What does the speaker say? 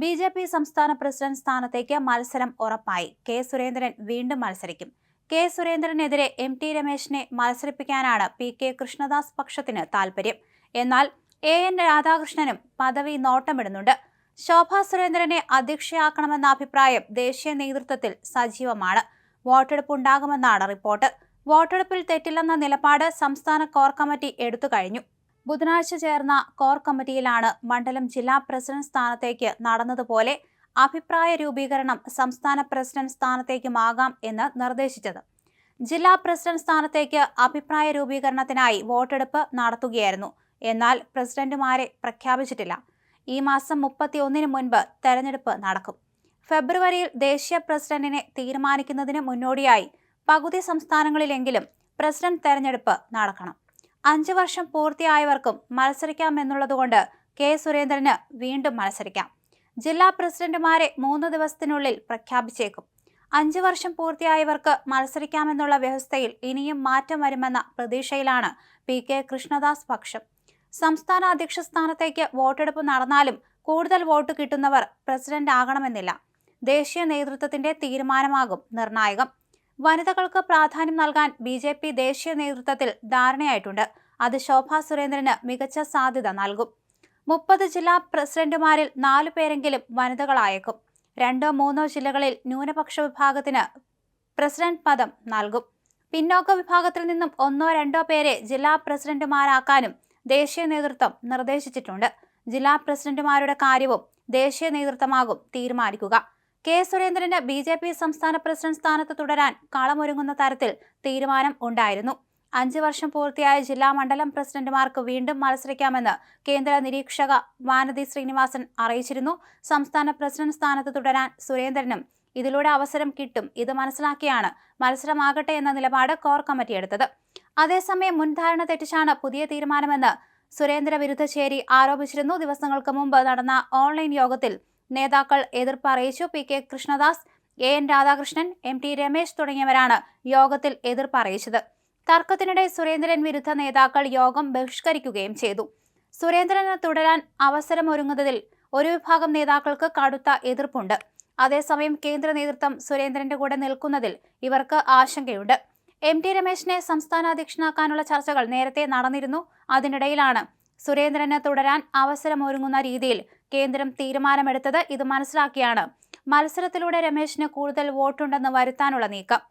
B J P സംസ്ഥാന president സ്ഥാനത്തേക്ക് മത്സരം ഉറപ്പായി. കെ സുരേന്ദ്രൻ വീണ്ടും മത്സരിക്കും. കെ സുരേന്ദ്രനെതിരെ എം ടി രമേശിനെ മത്സരിപ്പിക്കാനാണ് പി കെ കൃഷ്ണദാസ് പക്ഷത്തിന് താൽപര്യം. എന്നാൽ എ എൻ രാധാകൃഷ്ണനും പദവി നോട്ടമിടുന്നുണ്ട്. ശോഭ സുരേന്ദ്രനെ അധ്യക്ഷയാക്കണമെന്ന അഭിപ്രായം ദേശീയ നേതൃത്വത്തിൽ സജീവമാണ്. വോട്ടെടുപ്പ് ഉണ്ടാകുമെന്നാണ് റിപ്പോർട്ട്. വോട്ടെടുപ്പിൽ തെറ്റില്ലെന്ന നിലപാട് സംസ്ഥാന കോർ കമ്മിറ്റി എടുത്തു കഴിഞ്ഞു. ബുധനാഴ്ച ചേർന്ന കോർ കമ്മിറ്റിയിലാണ് മണ്ഡലം ജില്ലാ പ്രസിഡന്റ് സ്ഥാനത്തേക്ക് നടന്നതുപോലെ അഭിപ്രായ രൂപീകരണം സംസ്ഥാന പ്രസിഡന്റ് സ്ഥാനത്തേക്കുമാകാം എന്ന് നിർദ്ദേശിച്ചത്. ജില്ലാ പ്രസിഡന്റ് സ്ഥാനത്തേക്ക് അഭിപ്രായ രൂപീകരണത്തിനായി വോട്ടെടുപ്പ് നടത്തുകയായിരുന്നു. എന്നാൽ പ്രസിഡന്റുമാരെ പ്രഖ്യാപിച്ചിട്ടില്ല. ഈ മാസം മുപ്പത്തിയൊന്നിന് മുൻപ് തെരഞ്ഞെടുപ്പ് നടക്കും. ഫെബ്രുവരിയിൽ ദേശീയ പ്രസിഡന്റിനെ തീരുമാനിക്കുന്നതിന് മുന്നോടിയായി പകുതി സംസ്ഥാനങ്ങളിലെങ്കിലും പ്രസിഡന്റ് തെരഞ്ഞെടുപ്പ് നടക്കണം. അഞ്ചു വർഷം പൂർത്തിയായവർക്കും മത്സരിക്കാമെന്നുള്ളതുകൊണ്ട് കെ സുരേന്ദ്രന് വീണ്ടും മത്സരിക്കാം. ജില്ലാ പ്രസിഡന്റുമാരെ മൂന്ന് ദിവസത്തിനുള്ളിൽ പ്രഖ്യാപിച്ചേക്കും. അഞ്ചു വർഷം പൂർത്തിയായവർക്ക് മത്സരിക്കാമെന്നുള്ള വ്യവസ്ഥയിൽ ഇനിയും മാറ്റം വരുമെന്ന പ്രതീക്ഷയിലാണ് പി കെ കൃഷ്ണദാസ് പക്ഷം. സംസ്ഥാന അധ്യക്ഷ സ്ഥാനത്തേക്ക് വോട്ടെടുപ്പ് നടന്നാലും കൂടുതൽ വോട്ട് കിട്ടുന്നവർ പ്രസിഡന്റ് ആകണമെന്നില്ല ദേശീയ നേതൃത്വത്തിന്റെ തീരുമാനമാകും നിർണായകം. വനിതകൾക്ക് പ്രാധാന്യം നൽകാൻ ബി ജെ പി ദേശീയ നേതൃത്വത്തിൽ ധാരണയായിട്ടുണ്ട്. അത് ശോഭാ സുരേന്ദ്രന് മികച്ച സാധ്യത നൽകും. മുപ്പത് ജില്ലാ പ്രസിഡന്റുമാരിൽ നാലു പേരെങ്കിലും വനിതകളായേക്കും. രണ്ടോ മൂന്നോ ജില്ലകളിൽ ന്യൂനപക്ഷ വിഭാഗത്തിന് പ്രസിഡന്റ് പദം നൽകും. പിന്നോക്ക വിഭാഗത്തിൽ നിന്നും ഒന്നോ രണ്ടോ പേരെ ജില്ലാ പ്രസിഡന്റുമാരാക്കാനും ദേശീയ നേതൃത്വം നിർദ്ദേശിച്ചിട്ടുണ്ട്. ജില്ലാ പ്രസിഡന്റുമാരുടെ കാര്യവും ദേശീയ നേതൃത്വമാകും തീരുമാനിക്കുക. കെ സുരേന്ദ്രന് ബി ജെ പി സംസ്ഥാന പ്രസിഡന്റ് സ്ഥാനത്ത് തുടരാൻ കളമൊരുങ്ങുന്ന തരത്തിൽ തീരുമാനം ഉണ്ടായിരുന്നു. അഞ്ച് വർഷം പൂർത്തിയായ ജില്ലാ മണ്ഡലം പ്രസിഡന്റുമാർക്ക് വീണ്ടും മത്സരിക്കാമെന്ന് കേന്ദ്ര നിരീക്ഷക വാനതി ശ്രീനിവാസൻ അറിയിച്ചിരുന്നു. സംസ്ഥാന പ്രസിഡന്റ് സ്ഥാനത്ത് തുടരാൻ സുരേന്ദ്രനും ഇതിലൂടെ അവസരം കിട്ടും ഇത് മനസ്സിലാക്കിയാണ് മത്സരമാകട്ടെ എന്ന നിലപാട് കോർ കമ്മിറ്റി എടുത്തത്. അതേസമയം മുൻധാരണ തെറ്റിച്ചാണ് പുതിയ തീരുമാനമെന്ന് സുരേന്ദ്ര വിരുദ്ധ ചേരി ആരോപിച്ചിരുന്നു. ദിവസങ്ങൾക്ക് മുമ്പ് നടന്ന ഓൺലൈൻ യോഗത്തിൽ നേതാക്കൾ എതിർപ്പ് അറിയിച്ചു P K Krishnadas A N Radhakrishnan M T Ramesh തുടങ്ങിയവരാണ് യോഗത്തിൽ എതിർപ്പ് അറിയിച്ചത് തർക്കത്തിനിടെ സുരേന്ദ്രൻ വിരുദ്ധ നേതാക്കൾ യോഗം ബഹിഷ്കരിക്കുകയും ചെയ്തു. സുരേന്ദ്രന് തുടരാൻ അവസരമൊരുങ്ങുന്നതിൽ ഒരു വിഭാഗം നേതാക്കൾക്ക് കടുത്ത എതിർപ്പുണ്ട്. അതേസമയം കേന്ദ്ര നേതൃത്വം സുരേന്ദ്രന്റെ കൂടെ നിൽക്കുന്നതിൽ ഇവർക്ക് ആശങ്കയുണ്ട്. എം ടി രമേശിനെ സംസ്ഥാന അധ്യക്ഷനാക്കാനുള്ള ചർച്ചകൾ നേരത്തെ നടന്നിരുന്നു. അതിനിടയിലാണ് സുരേന്ദ്രന് തുടരാൻ അവസരമൊരുങ്ങുന്ന രീതിയിൽ കേന്ദ്രം തീരുമാനമെടുത്തത് ഇത് മനസ്സിലാക്കിയാണ്. മത്സരത്തിലൂടെ രമേശിന് കൂടുതൽ വോട്ടുണ്ടെന്ന് വരുത്താനുള്ള നീക്കം.